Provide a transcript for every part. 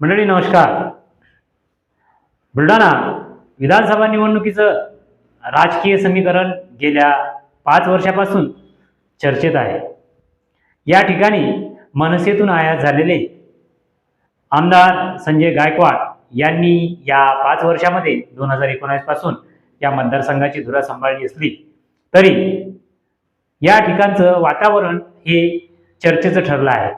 मंडळी नमस्कार. बुलढाणा विधानसभा निवडणुकीचं राजकीय समीकरण गेल्या पाच वर्षापासून चर्चेत आहे. या ठिकाणी मनसेतून आयात झालेले आमदार संजय गायकवाड यांनी या पाच वर्षामध्ये दोन हजार एकोणावीसपासून या मतदारसंघाची धुरा सांभाळली असली तरी या ठिकाणचं वातावरण हे चर्चेचं ठरलं आहे.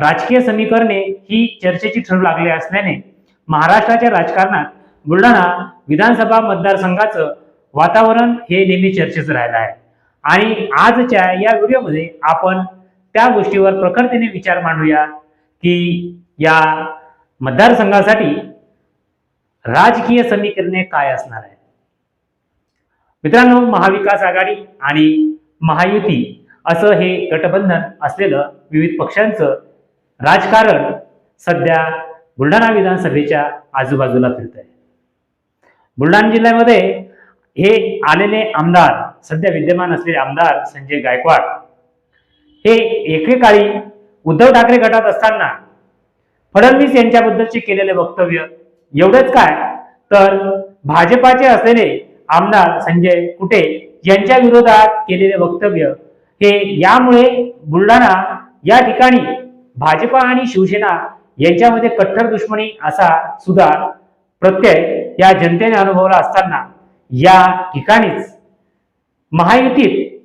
राजकीय समीकरणे ही चर्चेची ठरू लागली असल्याने महाराष्ट्राच्या राजकारणात बुलढाणा विधानसभा मतदारसंघाचं वातावरण हे नेहमी चर्चेचं राहिलं आहे. आणि आजच्या या व्हिडिओमध्ये आपण त्या गोष्टीवर प्रखरतेने विचार मांडूया की या मतदारसंघासाठी राजकीय समीकरणे काय असणार आहे मित्रांनो महाविकास आघाडी आणि महायुती असं हे गठबंधन असलेलं विविध पक्षांचं राजकारण सध्या बुलढाणा विधानसभेच्या आजूबाजूला फिरत आहे बुलढाणा जिल्ह्यामध्ये हे आलेले आमदार सध्या विद्यमान असलेले आमदार संजय गायकवाड हे एकेकाळी उद्धव ठाकरे गटात असताना फडणवीस यांच्याबद्दलचे केलेले वक्तव्य एवढंच काय? तर भाजपाचे असलेले आमदार संजय कुटे यांच्या विरोधात केलेले वक्तव्य हे यामुळे बुलढाणा या ठिकाणी भाजपा आणि शिवसेना यांच्यामध्ये कट्टर दुश्मनी असा सुद्धा प्रत्यय या जनतेने अनुभवला असताना या ठिकाणीच महायुतीत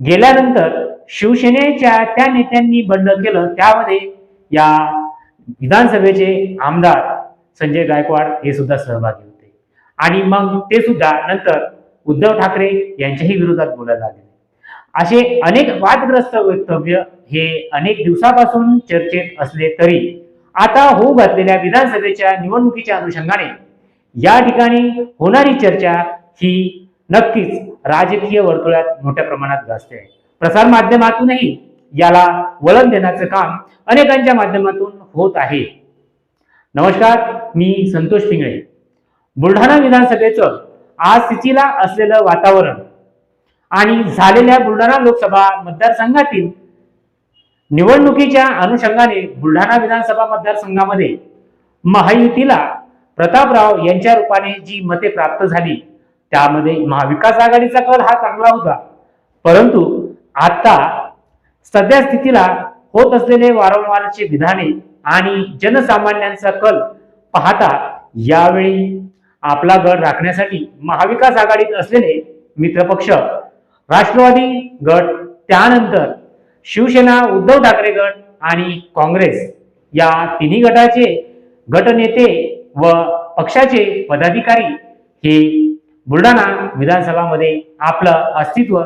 गेल्यानंतर शिवसेनेच्या त्या नेत्यांनी बंड केलं. त्यामध्ये या विधानसभेचे आमदार संजय गायकवाड हे सुद्धा सहभागी होते. आणि मग ते सुद्धा नंतर उद्धव ठाकरे यांच्याही विरोधात बोलायला लागले. असे अनेक वादग्रस्त वक्तव्य हे अनेक दिवसापासून चर्चेत असले तरी आता होऊ घातलेल्या विधानसभेच्या निवडणुकीच्या अनुषंगाने या ठिकाणी होणारी चर्चा ही नक्कीच राजकीय वर्तुळात मोठ्या प्रमाणात गाजते. आहे प्रसार माध्यमातूनही याला वळण देण्याचं काम अनेकांच्या माध्यमातून होत आहे. नमस्कार मी संतोष पिंगळे. बुलढाणा विधानसभेचं आज स्थितीला असलेलं वातावरण आणि झालेल्या बुलढाणा लोकसभा मतदारसंघातील निवडणुकीच्या अनुषंगाने बुलढाणा विधानसभा मतदारसंघामध्ये महायुतीला प्रतापराव यांच्या रूपाने जी मते प्राप्त झाली त्यामध्ये महाविकास आघाडीचा कल हा चांगला होता. परंतु आता सध्या स्थितीला होत असलेले वारंवारचे विधाने आणि जनसामान्यांचा कल पाहता यावेळी आपला गड राखण्यासाठी महाविकास आघाडीत असलेले मित्रपक्ष राष्ट्रवादी गट त्यानंतर शिवसेना उद्धव ठाकरे गट आणि काँग्रेस या तिन्ही गटाचे गटनेते व पक्षाचे पदाधिकारी हे बुलढाणा विधानसभामध्ये आपलं अस्तित्व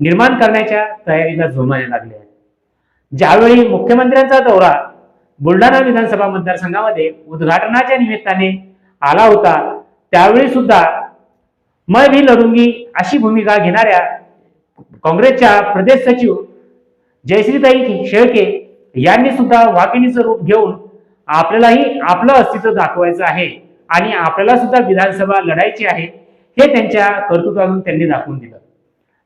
निर्माण करण्याच्या तयारीला झोमायला लागले आहेत. ज्यावेळी मुख्यमंत्र्यांचा दौरा बुलढाणा विधानसभा मतदारसंघामध्ये उद्घाटनाच्या निमित्ताने आला होता त्यावेळी सुद्धा मैं भी लढूंगी अशी भूमिका घेणाऱ्या काँग्रेसच्या प्रदेश सचिव जयश्रीताई शेळके यांनी सुद्धा वाघिणीचं रूप घेऊन आपल्यालाही आपलं अस्तित्व दाखवायचं आहे आणि आपल्याला सुद्धा विधानसभा लढायची आहे हे त्यांच्या कर्तृत्वातून त्यांनी दाखवून दिलं.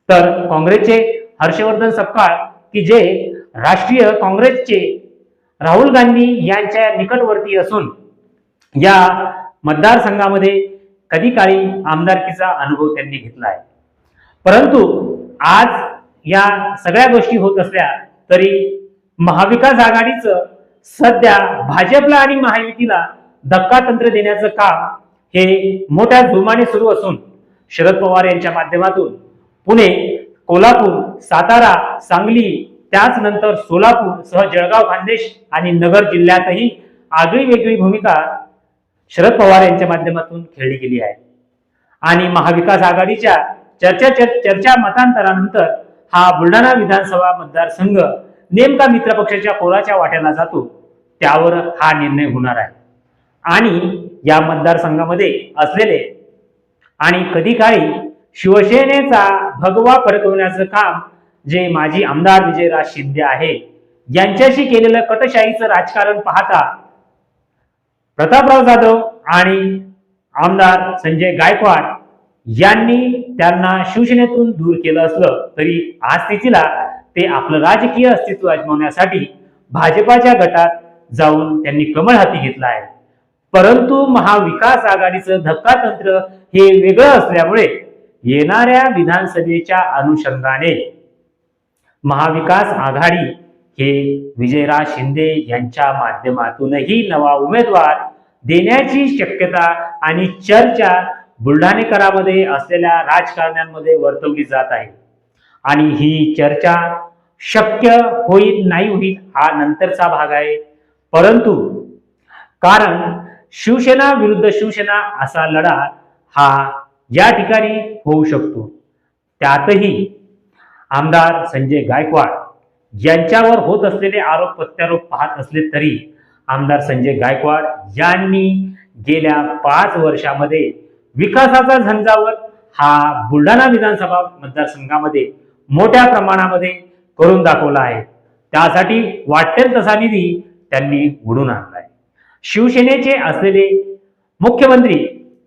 तर काँग्रेसचे हर्षवर्धन सपकाळ की जे राष्ट्रीय काँग्रेसचे राहुल गांधी यांच्या निकटवर्ती असून या मतदारसंघामध्ये कधी काळी आमदारकीचा अनुभव त्यांनी घेतला आहे. परंतु आज या सगळ्या गोष्टी होत असल्या तरी महाविकास आघाडीचं सध्या भाजपला आणि महायुतीला धक्कातंत्र देण्याचं काम हे मोठ्या जोमाने सुरू असून शरद पवार यांच्या माध्यमातून पुणे कोल्हापूर सातारा सांगली त्याच नंतर सोलापूर सह जळगाव खानदेश आणि नगर जिल्ह्यातही आगळी वेगळी भूमिका शरद पवार यांच्या माध्यमातून खेळली गेली आहे. आणि महाविकास आघाडीच्या चर्चा चर्चा मतांतरानंतर हा बुलढाणा विधानसभा मतदारसंघ नेमका मित्रपक्षाच्या कोराच्या वाट्याला जातो त्यावर हा निर्णय होणार आहे. आणि या मतदारसंघामध्ये असलेले आणि कधी काळी शिवसेनेचा भगवा फडकवण्याचं काम जे माजी आमदार विजयराज शिंदे आहे यांच्याशी केलेलं कटशाहीचं राजकारण पाहता प्रतापराव जाधव आणि आमदार संजय गायकवाड यांनी त्यांना शिवसेनेतून दूर केलं असलं तरी आज स्थितीला ते आपलं राजकीय अस्तित्व अजमावण्यासाठी भाजपाच्या गटात जाऊन त्यांनी कमळ हाती घेतला आहे. परंतु महाविकास आघाडीचं धक्का तंत्र हे वेगळं असल्यामुळे येणाऱ्या विधानसभेच्या अनुषंगाने महाविकास आघाडी हे विजयराज शिंदे यांच्या माध्यमातूनही नवा उमेदवार देण्याची शक्यता आणि चर्चा बुलढाणेकरामध्ये असलेल्या राजकारण्यांमध्ये वर्तवली जात आहे. आणि ही चर्चा शक्य होईल नाही होईल हा नंतरचा भाग आहे. परंतु कारण शिवसेना विरुद्ध शिवसेना असा लढा हा या ठिकाणी होऊ शकतो. त्यातही आमदार संजय गायकवाड यांच्यावर होत असलेले आरोप प्रत्यारोप पाहत असले तरी आमदार संजय गायकवाड यांनी गेल्या पाच वर्षामध्ये विकासाचा झंझावत हा बुलढाणा विधानसभा मतदारसंघामध्ये मोठ्या प्रमाणामध्ये करून दाखवला आहे. त्यासाठी वाटेल तसा निधी त्यांनी उडून आणलाय. शिवसेनेचे असलेले मुख्यमंत्री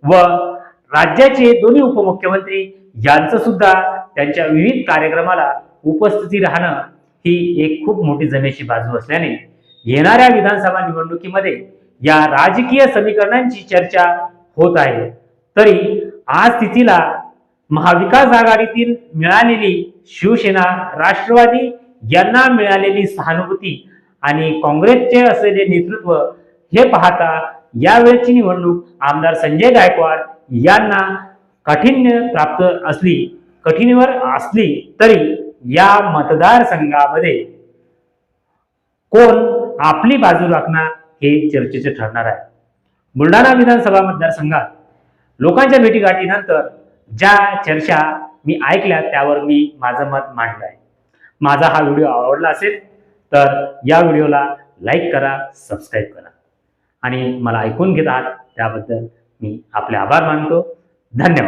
व राज्याचे दोन्ही उपमुख्यमंत्री यांचं सुद्धा त्यांच्या विविध कार्यक्रमाला उपस्थिती राहणं ही एक खूप मोठी जमेची बाजू असल्याने येणाऱ्या विधानसभा निवडणुकीमध्ये या राजकीय समीकरणांची चर्चा होत आहे. तरी आज स्थितीला महाविकास आघाडीतील मिळालेली शिवसेना राष्ट्रवादी यांना मिळालेली सहानुभूती आणि काँग्रेसचे असलेले नेतृत्व हे पाहता यावेळची निवडणूक आमदार संजय गायकवाड यांना कठीण प्राप्त असली कठीणवर असली तरी या मतदारसंघामध्ये कोण आपली बाजू राखणार हे चर्चेचे ठरणार आहे. बुलढाणा विधानसभा मतदारसंघात लोकांच्या भेटीगाठीनंतर ज्या चर्चा मी ऐकल्या त्यावर मी माझं मत मांडलं आहे माझा हा व्हिडिओ आवडला असेल तर या व्हिडिओला लाईक करा सबस्क्राईब करा. आणि मला ऐकून घेत आहात त्याबद्दल मी आपले आभार मानतो. धन्यवाद.